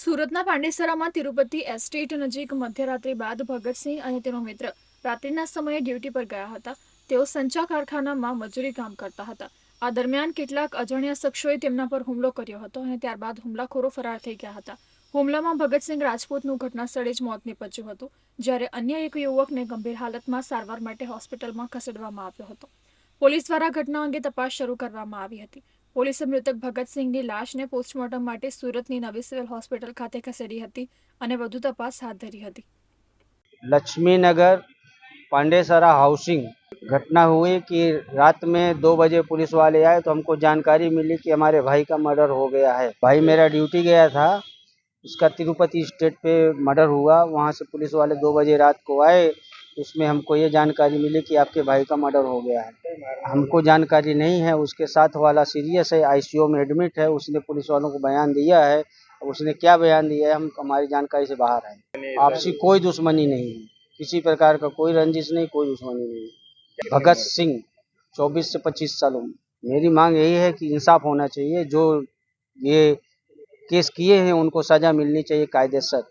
સુરતના પાંડેસરામાં તિરુપતિ એસ્ટેટ નજીક મધ્યરાત્રિ બાદ ભગતસિંહ અને તેનો મિત્ર રાત્રિના સમયે ડ્યુટી પર ગયા હતા. તેઓ સંચા કારખાનામાં મજૂરી કામ કરતા હતા. આ દરમિયાન કેટલાક અજાણ્યા શખ્સોએ તેમના પર હુમલો કર્યો હતો અને ત્યારબાદ હુમલાખોરો ફરાર થઈ ગયા હતા. હુમલામાં ભગતસિંહ રાજપૂતનું ઘટના સ્થળે જ મોત નીપજ્યું હતું, જ્યારે અન્ય એક યુવકને ગંભીર હાલતમાં સારવાર માટે હોસ્પિટલમાં ખસેડવામાં આવ્યો હતો. પોલીસ દ્વારા ઘટના અંગે તપાસ શરૂ કરવામાં આવી હતી. પોલીસે મૃતક ભગતસિંહની લાશને પોસ્ટમોર્ટમ માટે સુરતની નવી સિવિલ હોસ્પિટલ ખાતે ખસેડી હતી અને વધુ તપાસ હાથ ધરી હતી लक्ष्मी नगर पांडेसरा हाउसिंग घटना हुई कि रात में दो बजे पुलिस वाले आए तो हमको जानकारी मिली कि हमारे भाई का मर्डर हो गया है भाई मेरा ड्यूटी गया था उसका तिरुपति स्टेट पे मर्डर हुआ वहाँ से पुलिस वाले दो बजे रात को आए उसमें हमको ये जानकारी मिली कि आपके भाई का मर्डर हो गया है। हमको जानकारी नहीं है, उसके साथ वाला सीरियस है, आईसीयू में एडमिट है, उसने पुलिस वालों को बयान दिया है। उसने क्या बयान दिया है, हम हमारी जानकारी से बाहर है। आपसी कोई दुश्मनी नहीं है। किसी प्रकार का कोई रंजिश नहीं, कोई दुश्मनी नहीं भगत सिंह, चौबीस से पच्चीस साल उम्र मेरी मांग यही है कि इंसाफ होना चाहिए। जो ये केस किए हैं, उनको सजा मिलनी चाहिए कायदेसर।